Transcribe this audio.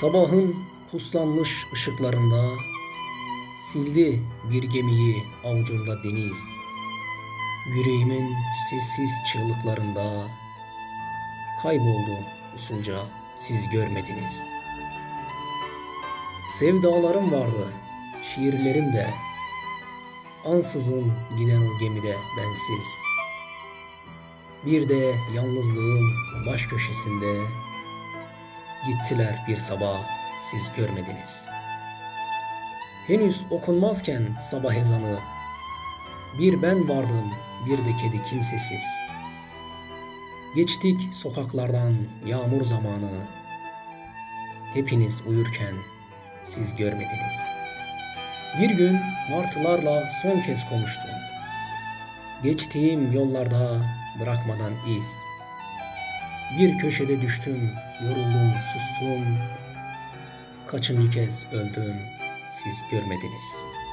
Sabahın puslanmış ışıklarında sildi bir gemiyi avucunda deniz. Yüreğimin sessiz çığlıklarında kayboldu usulca siz görmediniz. Sevdalarım vardı, şiirlerim de, ansızın giden o gemide bensiz. Bir de yalnızlığım baş köşesinde, Gittiler bir sabah siz görmediniz. Henüz okunmazken sabah ezanı, bir ben vardım bir de kedi kimsesiz. Geçtik sokaklardan yağmur zamanı, hepiniz uyurken siz görmediniz. Bir gün martılarla son kez konuştum. Geçtiğim yollarda bırakmadan iz. Bir köşede düştüm, yoruldum, sustum. Kaçıncı kez öldüm, siz görmediniz.''